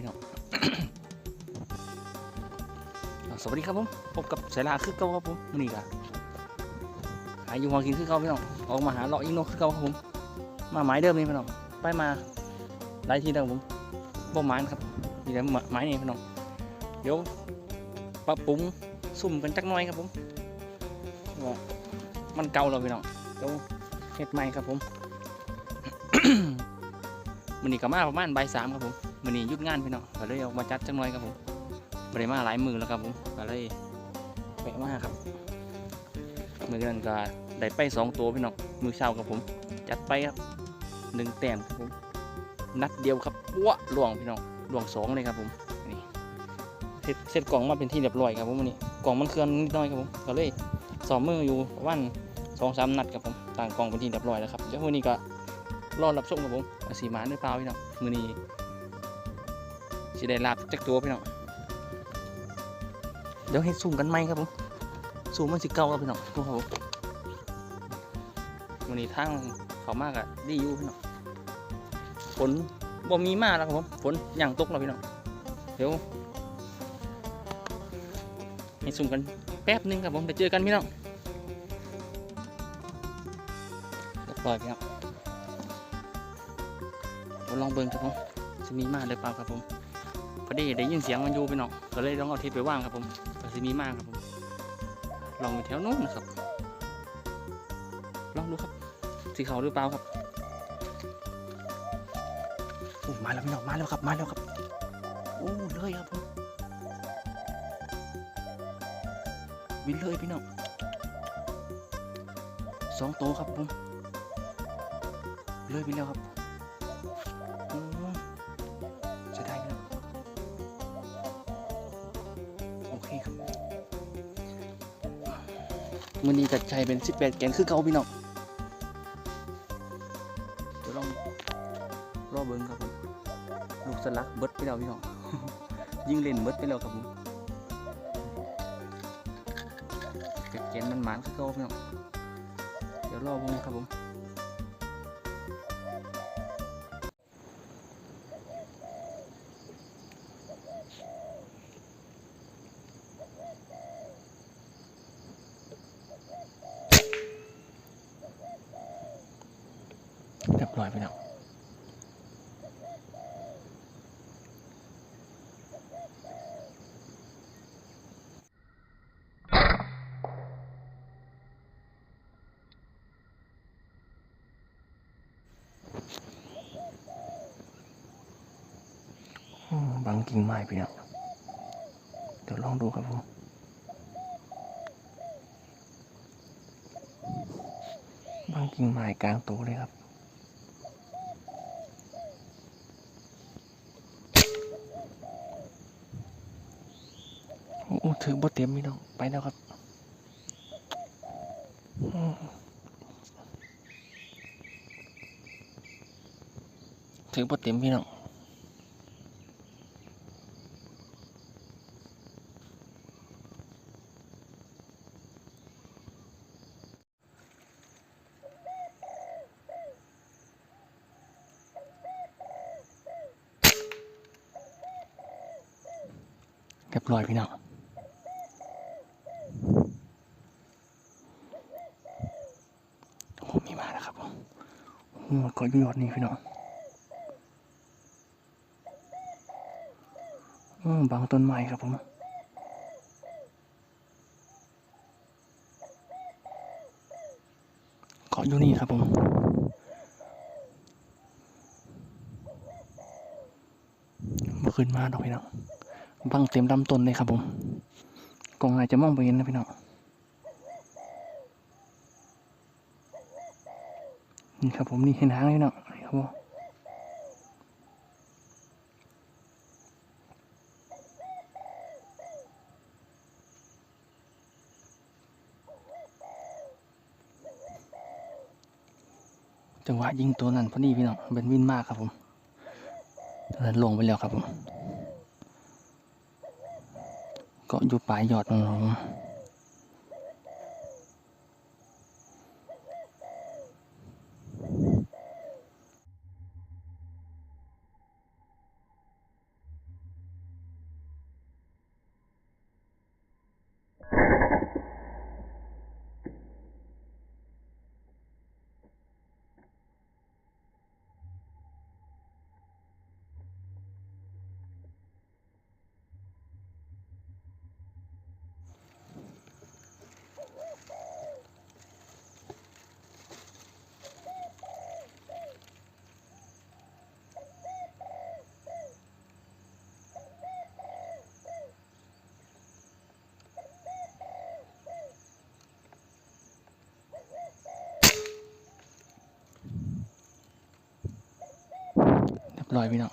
พี่น้องสวัสดีครับผมพบกับสายลาคือเก่าครับผมมื้อนี้ก็หาอยู่หอกินคือเก่าพี่น้องออกมาหาเลาะยิงนกคือเก่าครับผมมาหมายเดิมนี่พี่น้องไปมาหลายทีแล้วครับผมบ่หมานครับมีแต่หมายนี่พี่น้องเดี๋ยวปรับปรุงซุ่มกันจักน่อยครับผมว่ามันเก่าแล้วพี่น้องเดี๋ยวเฮ็ดใหม่ครับผมมื้อนี้ก็มาประมาณใบสามครับผม มื้อนี้หยุดงานพี่น้องก็เลยเอามาจัดจักหน่อยครับผมบ่ได้มาหลายมือแล้วครับผมก็เลยแวะมาครับมือนั้นก็ได้ไปสองตัวพี่น้องมือเช้าครับผม จัดไปครับหนึ่งแต้มครับผมนัดเดียวครับปั้วหลวงพี่น้องหลวงสองเลยครับผมนี่เสร็จเสร็จกล่องมาเป็นที่เรียบร้อยครับผมวันนี้กล่องมันเคลื่อนนิดน่อยครับผมก็เลยสอบมืออยู่ประมาณสองสามนัดครับผมต่างกล่องเป็นที่เรียบร้อยแล้วครับเดี๋ยววันนี้ก็รอรับชมครับผมสีมาหรือเปล่าพี่น้องมือนี้ สิได้ลาบจักตัวพี่น้องเดี๋ยวให้ซูมกันไหมครับผมซูมมันสิเก่าครับพี่น้องดูครับผมวันนี้ทางเขามากอะดีอยู่พี่น้องฝนบ่มีมากแล้วครับผมฝนอย่างตกแล้วพี่น้องเดี๋ยวให้สุ่มกันแป๊บนึงครับผมเดี๋ยวเจอกันพี่น้องเรียบร้อยพี่น้องเดี๋ยวลองเบิ่งครับผมจะมีมากหรือเปล่าครับผม อดีได้ยินเสียงมันอยู่พี่น้องก็เลยลองเอาเทปไปว่างครับผมก็จะมีมากครับผมลองอยู่แถวนู้นนะครับ ลองดูครับสีขาวหรือเปล่าครับโอ้มาแล้วพี่น้องมาแล้วครับมาแล้วครับโอ้เลยครับผมบินเลยพี่น้องสองโตครับผมเลยไปแล้วครับ เคครับมือนี้จัดใจเป็น 18 แกนคือเก่าพี่น้องเดี๋ยวลองรอเบิ้งครับผมลูกสลักเบิดไปแล้วพี่น้องยิงเล่นเบิดไปแล้วครับผมเก็บเกณฑ์มันหมานคือเก่าพี่น้องเดี๋ยวรอเบิ้งครับผม บร้อยพี่น้องบางกิ่งไม้พี่น้องเดี๋ยวลองดูครับผมบางกิ่งไม้กลางโตเลยครับ โอ้ถือบ่เต็มพี่น้อง ไปแล้วครับถือบ่เต็มพี่น้องเรียบร้อยพี่น้อง โอ้มีมาแล้วครับผม โอ้ก็อยู่ยอดนี่พี่น้องอืมบางต้นไม้ครับผมเกาะอยู่นี่ครับผมบ่ขึ้นมาดอกพี่น้องบังเต็มลำต้นเลยครับผมกองอาจจะมองไปเห็นนะพี่น้อง นี่ครับผมนี่เห็นหางเลยเนาะนี่ครับผมจังหวะยิงตัวนั้นพอดีพี่น้องเป็นวินมากครับผมตัวนั้นลงไปแล้วครับผมก็อยู่ปลายยอดของ ผมร้อยพี่น้อง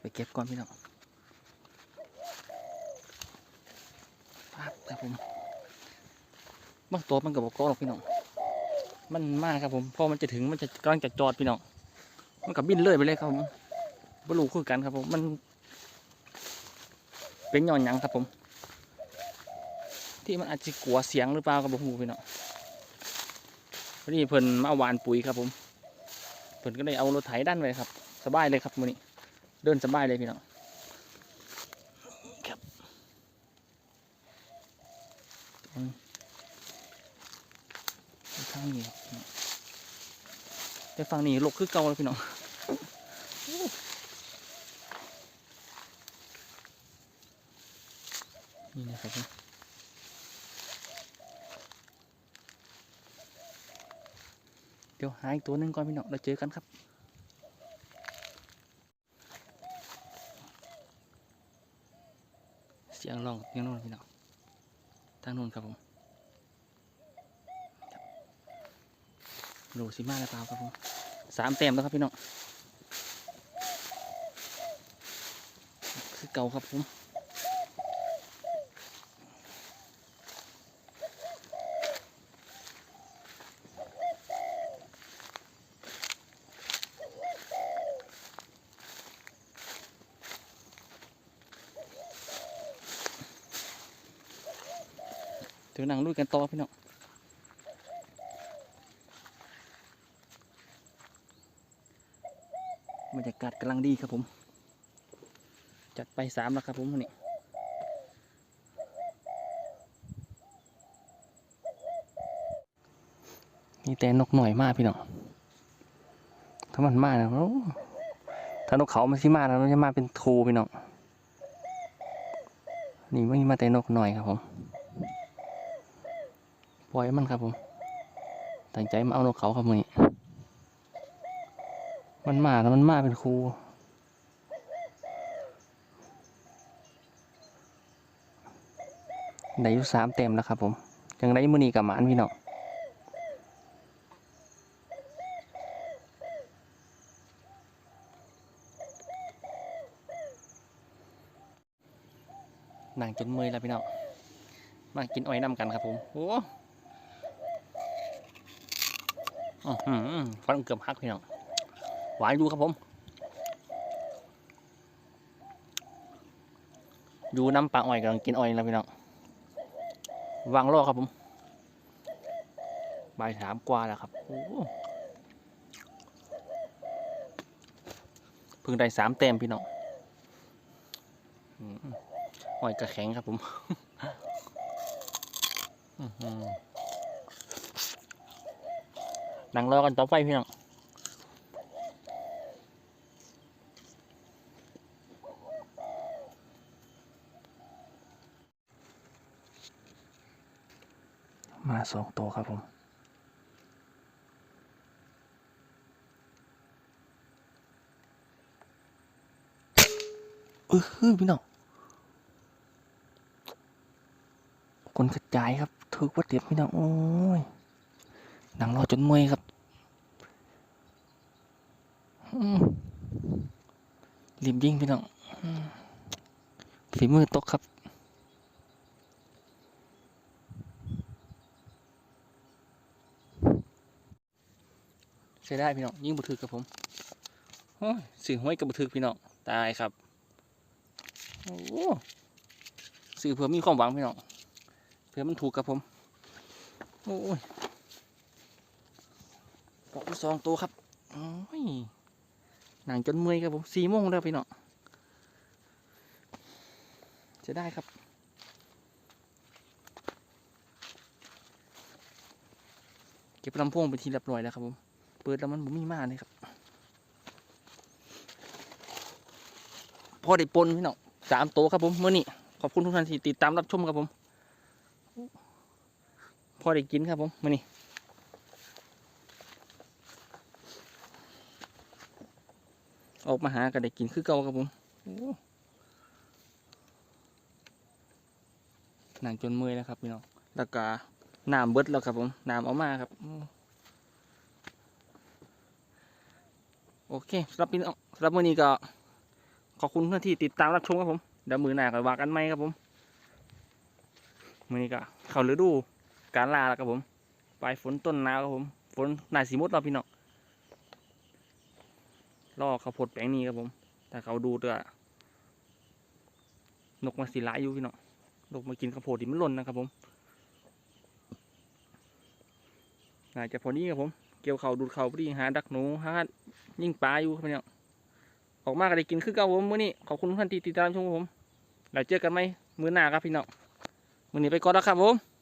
ไปเก็บก่อนพี่น้องปั๊บ ครับผมบางตัวมันกับบกอหรอกพี่น้อง มันมากครับผม พอมันจะถึงมันจะกำลังจะจอดพี่น้อง มันกับบินเลยไปเลยครับผมบรูคือกันครับผม มัน เป็นย้อนยังครับผม ที่มันอาจจะกลัวเสียงหรือเปล่าครับผมพี่น้องพอดีเพิ่นมาหวานปุ๋ยครับผม เพิ่นก็เลยเอารถไถด้านไว้ครับ สบายเลยครับมื้อนี้ เดินสบายเลยพี่น้อง ครับอืมข้างนี้ครับพี่น้องแต่ฝั่งนี้ลกคือเก่าแล้วพี่น้องนี่นะครับเดี๋ยวหาอีกตัวหนึ่งก่อนพี่น้องเราเจอกันครับเสียงร้องเสียงโน่นพี่น้องทางโน้นครับผมครับ โหลซิมาแล้วเปล่าครับผมสามเต็มแล้วครับพี่น้องคือเก่าครับผมเดี๋ยวนั่งลุยกันต่อพี่น้องบรร ยากาศกำลังดีครับผม จัดไปสามแล้วครับผมวันนี้มีแต่นกหน่อยมากพี่น้องถ้ามันมากนะถ้านกเขาไมันสิมาแล้วมันจะมาเป็นทูพี่น้องนี่ไม่มาแต่นกหน่อยครับผมปล่อยมันครับผมตั้งใจมาเอานกเขาครับมือนี้ มันมาแล้วมันมาเป็นครูได้อยู่สามเต็มแล้วครับผมยังได้มือนีกับหมานพี่น้องนั่งจนเมื่อยแล้วพี่น้องมากินอ้อยน้ำกันครับผมโอ้อื้อหือฟันเกือบหักพี่น้อง หวานอยู่ครับผม อยู่น้ำปลาอ้อยกำลังกินอ้อยแล้วพี่น้องวางรอครับผมบ่ายสามกว่าแล้วครับโอ้เพิ่งได้สามเต็มพี่น้องอ้อยกระแข็งครับผมนั่งรอกันต่อไปพี่น้อง มาสองตัวครับผม เออคือพี่น้องคนกระจายครับถือว่าเด็ดพี่น้อง โอ้ยหนังรอจนเมื่อยครับอืมรีบยิงพี่น้องฝีมือตกครับ ใช้ได้พี่น้องยิ่งบุทึกกับผมโอ้ยสื่อห้วยกับบุทึกพี่น้องตายครับโอ้สื่อเพื่อมีความหวังพี่น้องเพื่อมันถูกกับผมโอ้ยเกาะอยู่สองตัวครับโอ้ยหนังจนเมื่อยครับผมสี่โมงแล้วพี่น้องจะได้ครับเก็บลำโพงไปทีเรียบร้อยแล้วครับผม เปิดแล้วมันบ่มีมาเลยครับพอได้ปนพี่น้องสามโตวครับผมเมื่อนี้ขอบคุณทุกท่านที่ติดตามรับชมครับผมพอได้กินครับผมเมื้อนี้ออกมาหาก็ได้กินคือเก่าครับผมโอ้นั่งจนเมื่อยแล้วครับพี่น้องแล้วก็น้ำเบิดแล้วครับผมน้ำเอามาครับ โอเคสำหรับพี่น้องสำหรับมือนี้ก็ขอบคุณทุกท่านที่ติดตามรับชมครับผมเดี๋ยวมือหน้าก็ว่ากันไหมครับผมมือนี้ก็เข้าฤดูการลาแล้วครับผมปลายฝนต้นหนาวครับผมฝนหนาสีมดเราพี่น้องรอข้าวโพดแปลงนี้ครับผมแต่เขาดูตัวนกมาสีหลายอยู่พี่น้องนกมากินข้าวโพดที่มันหล่นนะครับผมน่าจะพอนี้ครับผม กี่ยวเขาดูดเขาพอดีหาดักหนูหายิ่งปลาอยู่ครับพี่น้องออกมาก็ได้กินคือเก่าผมมื้อนี้ขอบคุณท่านที่ติดตามชมผมแล้วเจอกันไหมมื้อหน้าครับพี่น้องมื้อนี้ไปก่อนแล้วครับผม